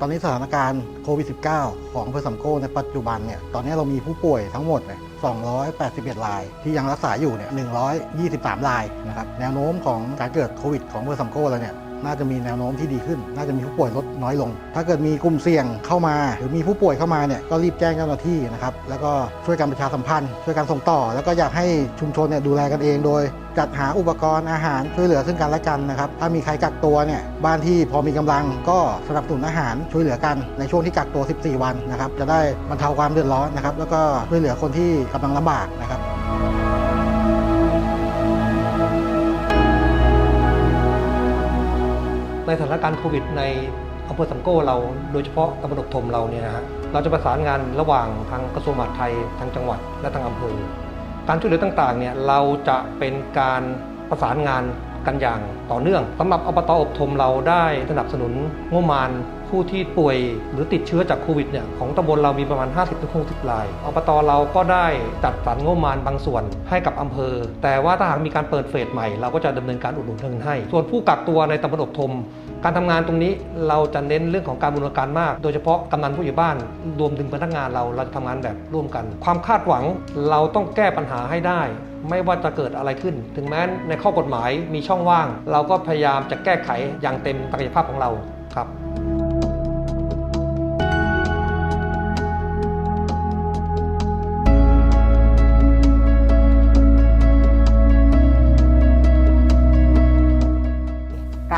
ตอนนี้สถานการณ์โควิด -19 ของอำเภอสามโก้ในปัจจุบันเนี่ยตอนนี้เรามีผู้ป่วยทั้งหมดเนี่ย281 ราย ที่ยังรักษาอยู่เนี่ย123 รายนะครับแนวโน้มของการเกิดโควิดของอำเภอสามโก้เราเนี่ย น่าจะมีแนวโน้มที่ดีขึ้น น่าจะมีผู้ป่วยลดน้อยลง ถ้าเกิดมีกลุ่มเสี่ยงเข้ามา หรือมีผู้ป่วยเข้ามาเนี่ยก็รีบแจ้งเจ้าหน้าที่นะครับแล้วก็ช่วยกันประชาสัมพันธ์ช่วยกันส่งต่อ แล้วก็อยากให้ชุมชนเนี่ยดูแลกันเองโดย จัดหาอุปกรณ์อาหารช่วยเหลือซึ่งกันและกันนะครับถ้ามีใครกักตัวเนี่ยบ้านที่พอมีกำลังก็สนับสนุนอาหารช่วยเหลือกันในช่วงที่กักตัว 14 วันนะครับจะได้บรรเทาความเดือดร้อนนะครับแล้วก็ช่วยเหลือคนที่กำลังลำบากนะครับ ในสถานการณ์โควิดในอำเภอสังโก้เราโดยเฉพาะตำบลทมเราเนี่ยนะฮะเราจะประสานงานระหว่างทางกระทรวงมหาดไทยทางจังหวัดและทางอำเภอ การช่วยเหลือต่างๆเนี่ยเราจะเป็นการประสานงานกันอย่างต่อเนื่องสำหรับอบตอบทมเราได้สนับสนุนงบประมาณ ผู้ที่ป่วยหรือติดเชื้อจากโควิดเนี่ยของตำบลเรามีประมาณ 50-60รายอบตเราก็ได้จัดสรรงบประมาณบางส่วนให้กับอำเภอ แต่ว่าถ้าหากมีการเปิดเฟสใหม่เราก็จะดำเนินการอุดหนุนเงินให้ ส่วนผู้กักตัวในตำบลอบทม การทำงานตรงนี้เราจะเน้นเรื่องของการบูรณาการมาก โดยเฉพาะกำนันผู้ใหญ่บ้านรวมถึงพนักงานเราเราจะทำงานแบบร่วมกัน ความคาดหวังเราต้องแก้ปัญหาให้ได้ไม่ว่าจะเกิดอะไรขึ้น ถึงแม้ในข้อกฎหมายมีช่องว่าง เราก็พยายามจะแก้ไขอย่างเต็มศักยภาพของเราครับ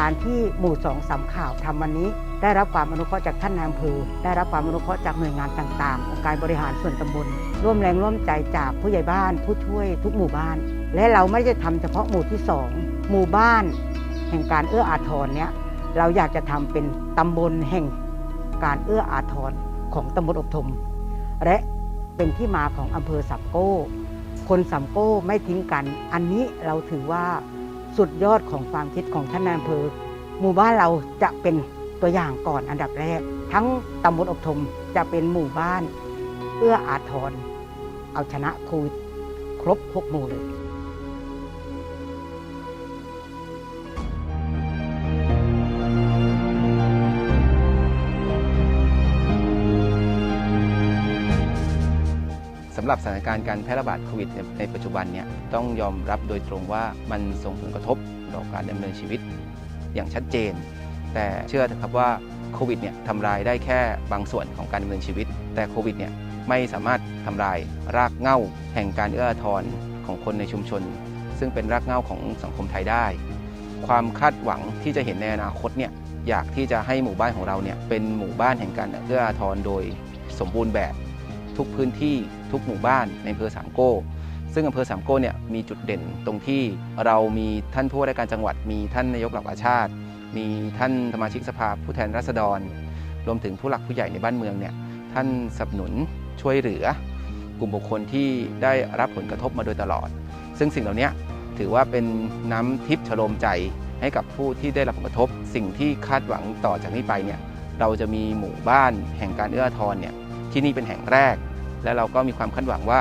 ารที่หมู่สองสามข่าวทำวันนี้ ได้รับความอนุเคราะห์จากท่านนายอำเภอได้รับความอนุเคราะห์จากหน่วยงานต่างๆ องค์การบริหารส่วนตำบล ร่วมแรงร่วมใจจากผู้ใหญ่บ้าน ผู้ช่วยทุกหมู่บ้าน และเราไม่ได้ทำเฉพาะหมู่ที่สองหมู่บ้าน แห่งการเอื้ออาทรเนี่ยเราอยากจะทำเป็นตำบลแห่งการเอื้ออาทรของตำบลอบทม และเป็นที่มาของอำเภอสัมโก้ คนสัมโก้ไม่ทิ้งกัน อันนี้เราถือว่า สุดยอดของความคิดของท่านนายอำเภอ หมู่บ้านเราจะเป็นตัวอย่างก่อนอันดับแรก ทั้งตำบลอบทมจะเป็นหมู่บ้าน เอื้ออาทรเอาชนะโควิดครบหกหมู่เลยำหรับสถานการณ์การแพร่ระบาดโควิดในในปัจจุบันเนี่ยต้องยอมรับโดยตรงว่ามันส่งผลกระทบต่อการดำเนินชีวิตอย่างชัดเจน แต่เชื่อเถอะครับว่าโควิดเนี่ยทำลายได้แค่บางส่วนของการดำเนินชีวิต แต่โควิดเนี่ยไม่สามารถทำลายรากเหง้าแห่งการเอื้ออาทรของคนในชุมชน ซึ่งเป็นรากเหง้าของสังคมไทยได้ ความคาดหวังที่จะเห็นในอนาคตเนี่ยอยากที่จะให้หมู่บ้านของเราเนี่ยเป็นหมู่บ้านแห่งการเอื้ออาทรโดยสมบูรณ์แบบทุกพื้นที่ ทุกหมู่บ้านในอำเภอสามโก้ ซึ่งอำเภอสามโก้เนี่ยมีจุดเด่นตรงที่เรามีท่านผู้ว่าราชการจังหวัด มีท่านนายกเหล่ากาชาติ มีท่านสมาชิกสภาผู้แทนราษฎร รวมถึงผู้หลักผู้ใหญ่ในบ้านเมืองเนี่ยท่านสนับสนุนช่วยเหลือกลุ่มบุคคลที่ได้รับผลกระทบมาโดยตลอด ซึ่งสิ่งเหล่านี้ถือว่าเป็นน้ำทิพย์ชโลมใจให้กับผู้ที่ได้รับผลกระทบ สิ่งที่คาดหวังต่อจากนี้ไปเนี่ยเราจะมีหมู่บ้านแห่งการเอื้อทอาทรเนี่ยที่นี่เป็นแห่งแรก และเราก็มีความคาดหวังว่า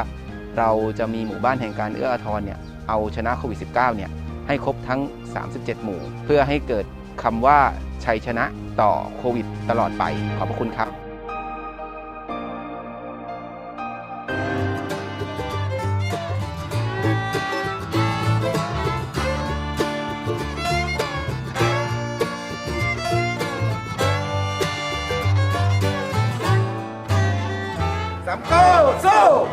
เราจะมีหมู่บ้านแห่งการเอื้ออาทรเนี่ยเอาชนะโควิด -19 เนี่ยให้ครบทั้ง 37 หมู่ เพื่อให้เกิดคำว่าชัยชนะต่อโควิด ตลอดไปขอบพระคุณครับสามก๊哥。走,